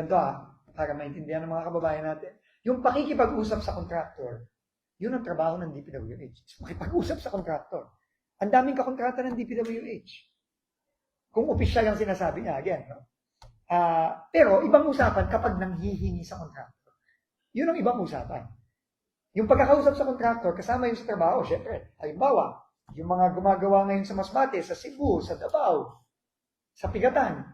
ganito ah, para maintindihan ng mga kababayan natin. Yung pakikipag-usap sa contractor, yun ang trabaho ng DPWH. Makipag-usap sa contractor. Ang daming kakontrata ng DPWH. Kung opisyal ang sinasabi niya, again, no? Ah, pero ibang usapan kapag nanghihingi sa contractor. Yun ang ibang usapan. Yung pagkakausap sa contractor, kasama yung sa trabaho, syempre. Halimbawa, yung mga gumagawa ngayon sa Masbate, sa Cebu, sa Davao, sa Pigatan,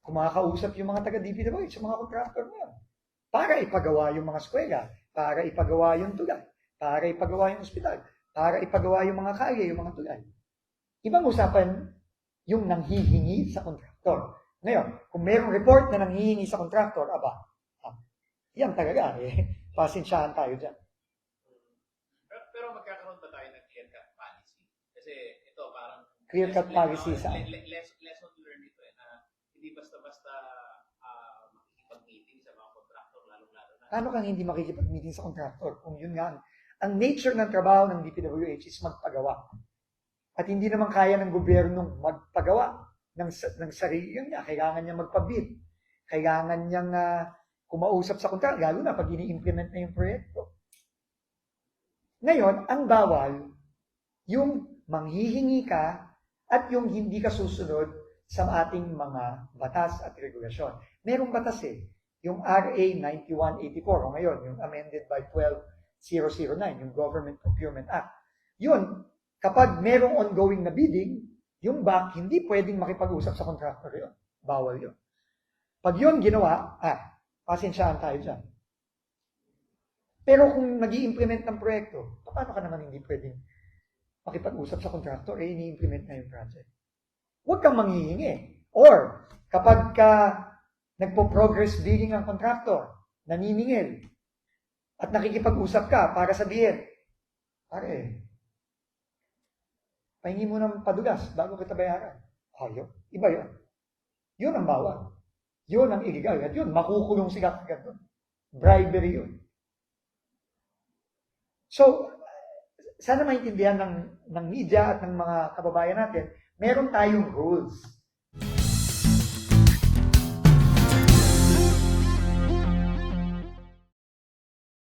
kumakausap yung mga taga-DPWH sa mga contractor ngayon. Para ipagawa yung mga eskwela, para ipagawa yung tulay, para ipagawa yung ospital, para ipagawa yung mga kalye, yung mga tulay. Ibang usapan yung nanghihingi sa contractor. Ngayon, kung mayroong report na nanghihingi sa contractor, aba, ah, yan talaga, eh, pasensyahan tayo dyan. Pero, pero magkakaroon ba tayo ng clear-cut policy? Kasi ito parang... Clear-cut policy le- saan? le- les- lesson learned ito eh, na hindi basta-basta ah, makikipag-meeting sa mga contractor, lalong-lalo na. Paano kang hindi makikipag-meeting sa contractor kung yun nga, ang- nature ng trabaho ng DPWH is magpagawa. At hindi naman kaya ng gobyernong magpagawa ng, ng sarili niya. Kailangan niya magpabid. Kailangan niyang ah, kumausap sa contractor, lalo na pag ini-implement na yung proyekto. Ngayon, ang bawal, yung manghihingi ka at yung hindi ka susunod sa ating mga batas at regulasyon. Merong batas eh yung RA 9184 o ngayon, yung amended by 12009, yung Government Procurement Act. Yun, kapag merong ongoing na bidding, yung back, hindi pwedeng makipag-usap sa contractor yun. Bawal yun. Pag yun ginawa, ah, pasensyahan tayo dyan. Pero kung nag implement ng proyekto, paano ka naman hindi pwedeng makipag-usap sa contractor, eh, ini-implement na yung project. Huwag kang manghihingi. Or, kapag ka nagpo-progress bidding ang contractor, naniningil, at nakikipag-usap ka para sabihin, pare, pahingi mo ng padugas bago kita bayaran. Ayaw. Iba yun. Yun ang bawal. Yun ang illegal. At yun, makukulong sila agad doon. Bribery yun. So, sana maintindihan ng, ng media at ng mga kababayan natin, meron tayong rules